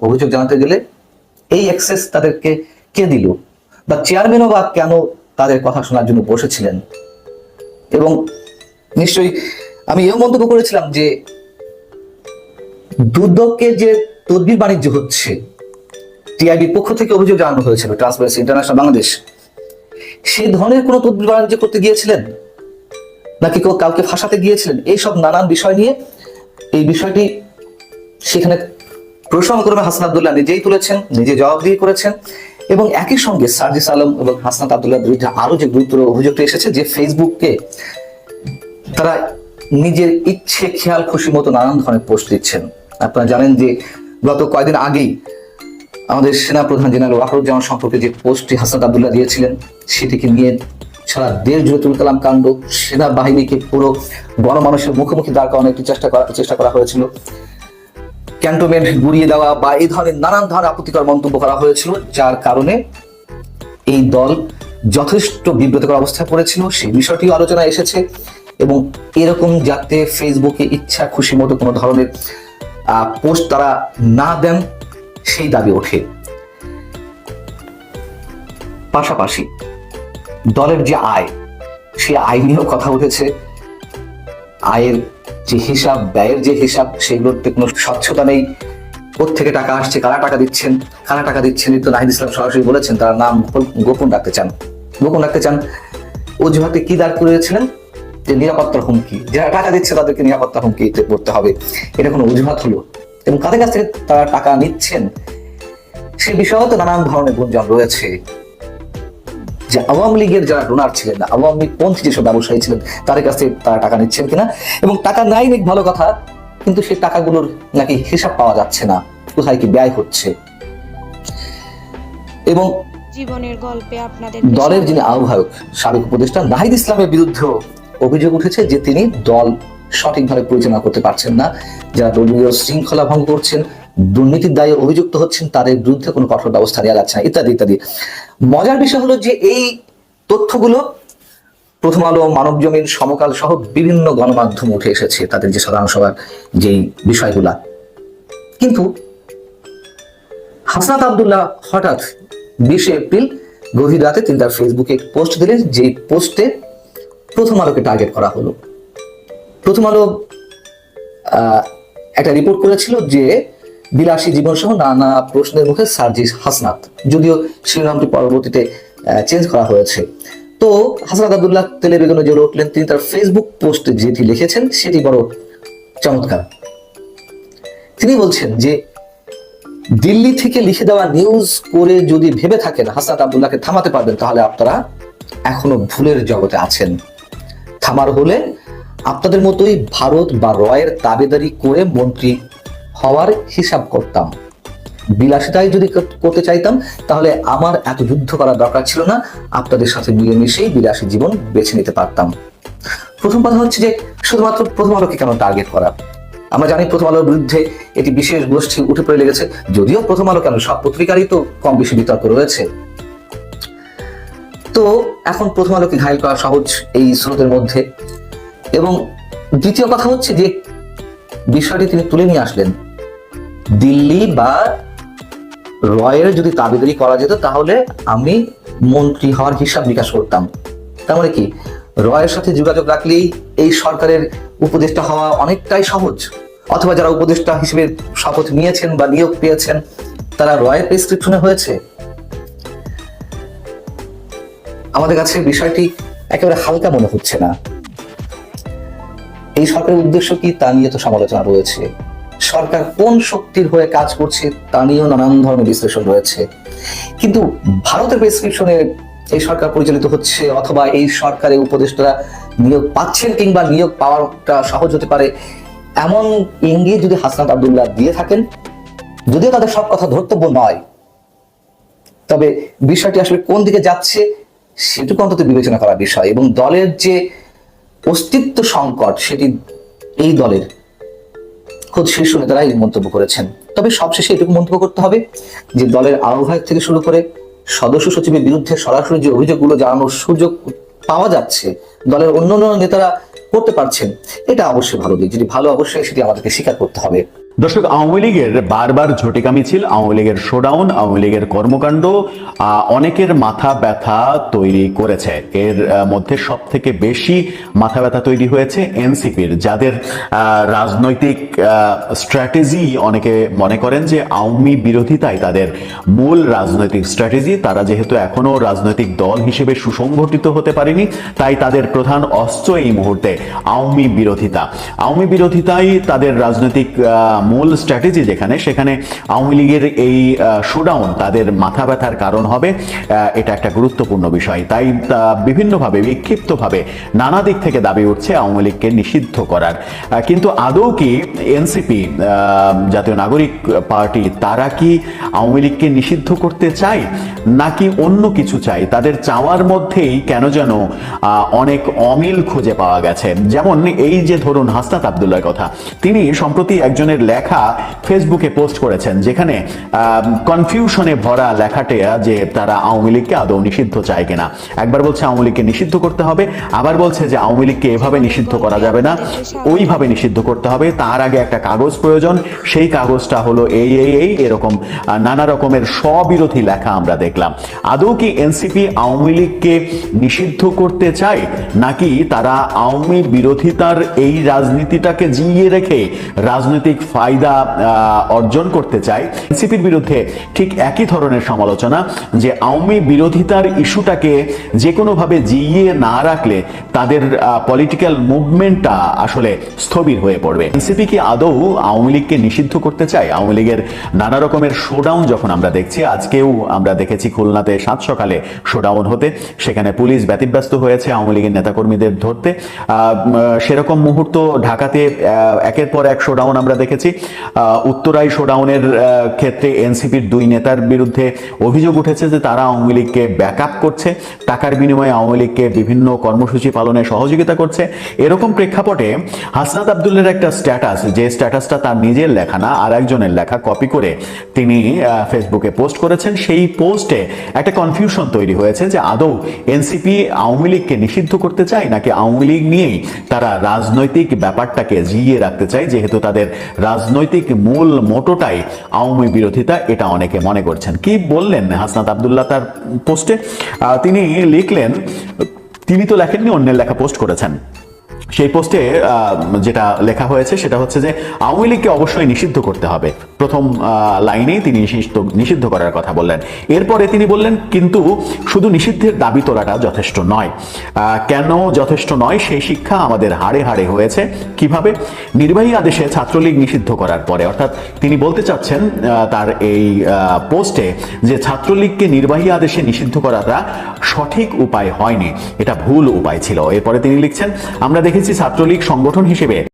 অভিযোগ জানাতে গেলে এই অ্যাক্সেস তাদেরকে কে দিল? বা চেয়ারম্যানও বা কেন তাদের কথা শোনার জন্য বসেছিলেন? এবং নিশ্চয়ই আমি এও মন্তব্য করেছিলাম যে দুদককে যে তদবির বাণিজ্য হচ্ছে টিআইবির পক্ষ থেকে অভিযোগ জানানো হয়েছিল ট্রান্সপারেন্সি ইন্টারন্যাশনাল বাংলাদেশ সেই ধরনের কোনো তদবির বাণিজ্য করতে গিয়েছিলেন? নাকি কেউ কাউকে ফাঁসাতে গিয়েছিলেন? এইসব নানান বিষয় নিয়ে এই বিষয়টি সেখানে প্রসঙ্গক্রমে হাসান আবদুল্লাহ নিজেই তুলেছেন, নিজে জবাবদিহি করেছেন এবং একই সঙ্গে সার্জিস আলম এবং হাসনাত আবদুল্লাহ বিরুদ্ধে আরও যে গুরুতর অভিযোগটা এসেছে যে ফেসবুককে তারা নিজের ইচ্ছে, খেয়াল খুশি মতো নানান ধরনের পোস্ট দিচ্ছেন। আপনারা জানেন যে গত কয়েকদিন আগেই আমাদের সেনা প্রধান জেনারেল ওয়াহরুজ্জামান সম্পর্কে যে পোস্টটি হাসনাত আবদুল্লাহ দিয়েছিলেন, সেটিকে নিয়ে সারা দেশ জুড়ে তুল কালাম কাণ্ড সেনাবাহিনীকে পুরো গণমানুষের মুখোমুখি দাঁড় করানোর একটি চেষ্টা করা চেষ্টা করা হয়েছিল। ক্যান্টনমেন্ট গুড়িয়ে দেওয়া বা এই ধরনের নানান ধরনের আপত্তিকর মন্তব্য করা হয়েছিল, যার কারণে এই দল যথেষ্ট বিব্রতকর অবস্থায় পড়েছিল। সেই বিষয়টি আলোচনা এসেছে এবং এরকম যাতে ফেসবুকে ইচ্ছা খুশি মতো কোনো ধরনের পোস্ট তারা না দেন, সেই দাবি ওঠে। পাশাপাশি দলের যে আয়, সেই আয় নিয়েও কথা উঠেছে। আয়ের যে হিসাব, ব্যয়ের যে হিসাব সেগুলোতে কোনো স্বচ্ছতা নেই। থেকে টাকা আসছে, কারা টাকা দিচ্ছেন, কারা টাকা দিচ্ছেন এই তো নাহিদ ইসলাম সরাসরি বলেছেন, তারা নাম গোপন- রাখতে চান। গোপন রাখতে চান। অজুহাতে কি দাঁড় করেছিলেন যে নিরাপত্তার হুমকি। যারা টাকা দিচ্ছে, তাদেরকে নিরাপত্তার হুমকিতে পড়তে হবে। এটা কোনো অজুহাত হলো। এবং কাদের কাছ থেকে তারা টাকা নিচ্ছেন? সে বিষয়েও তো নানান ধরনের গুঞ্জন রয়েছে। যে আওয়ামী লীগের যারা ডোনার ছিলেন আওয়ামী লীগ পন্থী যেসব ব্যবসায়ী ছিলেন তাদের কাছ থেকে তারা টাকা নিচ্ছেন কিনা? এবং টাকা নাই নিক ভালো কথা কিন্তু সেই টাকাগুলোর নাকি হিসাব পাওয়া যাচ্ছে না। কোথায় কি ব্যয় হচ্ছে? এবং জীবনের গল্পে আপনাদের দলের যিনি আহ্বায়ক সাবেক উপদেষ্টা নাহিদ ইসলামের বিরুদ্ধেও অভিযোগ উঠেছে যে তিনি দল সঠিকভাবে পরিচালনা করতে পারছেন না। যারা দলীয় শৃঙ্খলা ভঙ্গ করছেন দুর্নীতির দায়ে অভিযুক্ত হচ্ছেন, তাদের বিরুদ্ধে কোনো কঠোর ব্যবস্থা নেওয়া যাচ্ছে না, ইত্যাদি ইত্যাদি। মজার বিষয় হলো যে এই তথ্যগুলো প্রথম আলো, মানব জমিন সমকাল সহ বিভিন্ন গণমাধ্যম উঠে এসেছে, তাদের যে সাধারণ সভার যেই বিষয়গুলা। কিন্তু হাসনাত আবদুল্লাহ হঠাৎ বিশে এপ্রিল গভীর রাতে তিনি তার ফেসবুকে পোস্ট দিলেন যে পোস্টে প্রথম আলোকে টার্গেট করা হলো। প্রথম আলো একটা রিপোর্ট করেছিল যে বিলাসী জীবন সহ নানা প্রশ্নের মুখে সার্জিস হাসনাত। যদিও শিরোনামটি পরবর্তীতে চেঞ্জ করা হয়েছে। তো হাসনাত আবদুল্লাহ তেলে বেগুনে উঠলেন তিনি তার ফেসবুক পোস্টে যেটি লিখেছেন, সেটি বড় চমৎকার। তিনি বলছেন যে, দিল্লি থেকে লিখে দেওয়া নিউজ করে যদি ভেবে থাকেন হাসান আবদুল্লাহকে থামাতে পারবেন, তাহলে আপনারা এখনও ভুলের জগতে আছেন। থামার হলে আপনাদের মতোই ভারত বা রয়ের দাবেদারি করে মন্ত্রী হওয়ার হিসাব করতাম। বিলাসিতায় যদি করতে চাইতাম, তাহলে আমার এত যুদ্ধ করার দরকার ছিল না। আপনাদের সাথে মিলেমিশেই বিলাসী জীবন বেছে নিতে পারতাম। প্রথম কথা হচ্ছে যে, শুধুমাত্র প্রথম আলোকে কেন টার্গেট করা? আমরা জানি প্রথম আলোর বিরুদ্ধে এটি বিশেষ গোষ্ঠী উঠে পড়ে লেগেছে। যদিও প্রথম আলো কেন? সব পত্রিকারই তো কম বেশি বিতর্ক রয়েছে। তো এখন প্রথম আলোকে ঘায়ল করা সহজ এই স্রোতের মধ্যে। এবং দ্বিতীয় কথা হচ্ছে যে বিষয়টি তিনি তুলে নিয়ে আসলেন। দিল্লি বা রয়ের যদি দাবিদারি করা যেত, তাহলে আমি মন্ত্রী হওয়ার হিসাব নিকাশ করতাম। তার মানে কি? রয়ের সাথে যোগাযোগ রাখলেই এই সরকারের উপদেষ্টা হওয়া অনেকটাই সহজ। অথবা যারা উপদেষ্টা হিসেবে শপথ নিয়েছেন বা নিয়োগ পেয়েছেন, তারা রয়ের প্রেসক্রিপশনে হয়েছে। আমাদের কাছে বিষয়টি একেবারে হালকা মনে হচ্ছে না। এই সরকারের উদ্দেশ্য কি তা নিয়ে তো সমালোচনা রয়েছে। সরকার কোন শক্তির হয়ে কাজ করছে তা নিয়েও নানান ধরনের বিশ্লেষণ রয়েছে। কিন্তু ভারতের প্রেসক্রিপশনে এই সরকার পরিচালিত হচ্ছে অথবা এই সরকারের উপদেষ্টারা নিয়োগ পাচ্ছেন কিংবা নিয়োগ পাওয়াটা সহজ হতে পারে, এমন ইঙ্গিত যদি হাসনাত আবদুল্লাহ দিয়ে থাকেন, যদিও তাদের সব কথা ধর্তব্য নয়, তবে বিষয়টি আসলে কোন দিকে যাচ্ছে সেটুকু অন্তত বিবেচনা করা বিষয় এবং দলের যে অস্তিত্ব সংকট সেটি এই দলের খোদ শীর্ষ নেতারা এই মন্তব্য করেছেন। তবে সবশেষে এটুকু মন্তব্য করতে হবে যে দলের আহ্বায়ক থেকে শুরু করে সদস্য সচিবের বিরুদ্ধে সরাসরি যে অভিযোগগুলো জানানোর সুযোগ পাওয়া যাচ্ছে, দলের অন্য অন্য নেতারা করতে পারছেন, এটা অবশ্যই ভালো দিক। যদি ভালো অবশ্যই সেটি আমাদেরকে স্বীকার করতে হবে। দর্শক, আওয়ামী লীগের বারবার ঝটিকা মিছিল আওয়ামী লীগের শোডাউন আওয়ামী লীগের কর্মকাণ্ড অনেকের মাথা ব্যথা তৈরি করেছে। এর মধ্যে সব থেকে বেশি মাথা ব্যথা তৈরি হয়েছে এনসিপির, যাদের রাজনৈতিক স্ট্র্যাটেজি অনেকে মনে করেন যে আওয়ামী বিরোধিতাই তাদের মূল রাজনৈতিক স্ট্র্যাটেজি তারা যেহেতু এখনও রাজনৈতিক দল হিসেবে সুসংগঠিত হতে পারেনি, তাই তাদের প্রধান অস্ত্র এই মুহূর্তে আওয়ামী বিরোধিতা। আওয়ামী বিরোধিতাই তাদের রাজনৈতিক মূল স্ট্র্যাটেজি যেখানে, সেখানে আওয়ামী লীগের এই শোডাউন তাদের মাথা ব্যথার কারণ হবে এটা একটা গুরুত্বপূর্ণ বিষয়। তাই বিভিন্নভাবে, বিক্ষিপ্তভাবে নানা দিক থেকে দাবি উঠছে আওয়ামী লীগকে নিষিদ্ধ করার। কিন্তু আদৌ কি এনসিপি জাতীয় নাগরিক পার্টি, তারা কি আওয়ামী লীগকে নিষিদ্ধ করতে চায়, নাকি অন্য কিছু চাই তাদের চাওয়ার মধ্যেই কেন যেন অনেক অমিল খুঁজে পাওয়া গেছে। যেমন এই যে ধরুন হাসনাত আবদুল্লার কথা, তিনি সম্প্রতি একজনের লেখা ফেসবুকে পোস্ট করেছেন, যেখানে কনফিউশনে ভরা লেখাটে যে তারা আওয়ামী লীগকে আদৌ নিষিদ্ধ চায় কিনা। একবার বলছে আওয়ামী লীগকে নিষিদ্ধ করতে হবে, আবার বলছে যে আওয়ামী লীগকে এভাবে নিষিদ্ধ করা যাবে না, ওইভাবে নিষিদ্ধ করতে হবে। তার আগে একটা কাগজ প্রয়োজন, সেই কাগজটা হলো এই এই এই, এরকম নানা রকমের স্ববিরোধী লেখা আমরা দেখলাম। আদৌ কি এনসিপি আওয়ামী লীগকে নিষিদ্ধ করতে চায়, নাকি তারা আওয়ামী বিরোধিতার এই রাজনীতিটাকে জিইয়ে রেখে রাজনৈতিক ফায়দা অর্জন করতে চায়। এনসিপির বিরুদ্ধে ঠিক একই ধরনের সমালোচনা যে আওয়ামী বিরোধিতার ইস্যুটাকে যে কোনোভাবে জিইয়ে না রাখলে তাদের পলিটিক্যাল মুভমেন্টটা আসলে স্থবির হয়ে পড়বে। এনসিপি কি আদৌ আওয়ামী লীগকে নিষিদ্ধ করতে চায়? আওয়ামী লীগের নানা রকমের শোডাউন যখন আমরা দেখছি, আজকেও আমরা দেখেছি খুলনাতে সাত সকালে শোডাউন হতে, সেখানে পুলিশ ব্যতিব্যস্ত হয়েছে আওয়ামী লীগের নেতাকর্মীদের ধরতে। সেরকম মুহূর্ত ঢাকাতে একের পর এক শোডাউন আমরা দেখেছি। আহ, উত্তরাই শোডাউনের ক্ষেত্রে এনসিপির দুই নেতার বিরুদ্ধে অভিযোগ উঠেছে যে তারা আওয়ামী লীগকে ব্যাকআপ করছে। টাকার বিনিময়ে আওয়ামী লীগকে বিভিন্ন কর্মসূচি পালনে সহযোগিতা করছে। এরকম প্রেক্ষাপটে হাসনাত আবদুল্লের একটা স্ট্যাটাস যে স্ট্যাটাসটা তার নিজের লেখা না আর একজনের লেখা কপি করে তিনি ফেসবুকে পোস্ট করেছেন। সেই পোস্টে একটা কনফিউশন তৈরি হয়েছে যে আদৌ এনসিপি আওয়ামী লীগকে নিষিদ্ধ করতে চায় নাকি আওয়ামী লীগ নিয়েই তারা রাজনৈতিক ব্যাপারটাকে জিইয়ে রাখতে চায় যেহেতু তাদের রাজনৈতিক মূল মোটোটাই আওয়ামী বিরোধিতা, এটা অনেকে মনে করছেন। কি বললেন হাসনাত আবদুল্লাহ তার পোস্টে? তিনি লিখলেন, তিনি তো লেখেননি, অন্যের লেখা পোস্ট করেছেন। সেই পোস্টে যেটা লেখা হয়েছে সেটা হচ্ছে যে আওয়ামী লীগকে অবশ্যই নিষিদ্ধ করতে হবে। প্রথম লাইনেই তিনি নিষিদ্ধ করার কথা বললেন। এরপরে তিনি বললেন, কিন্তু শুধু নিষিদ্ধের দাবি তোলাটা যথেষ্ট নয়। কেন যথেষ্ট নয়? সেই শিক্ষা আমাদের হাড়ে হাড়ে হয়েছে। কীভাবে? নির্বাহী আদেশে ছাত্রলীগ নিষিদ্ধ করার পরে। অর্থাৎ তিনি বলতে চাচ্ছেন তার এই পোস্টে যে ছাত্রলীগকে নির্বাহী আদেশে নিষিদ্ধ করাটা সঠিক উপায় হয়নি। এটা ভুল উপায় ছিল। এরপরে তিনি লিখছেন, আমরা দেখেছি ছাত্রলীগ সংগঠন হিসেবে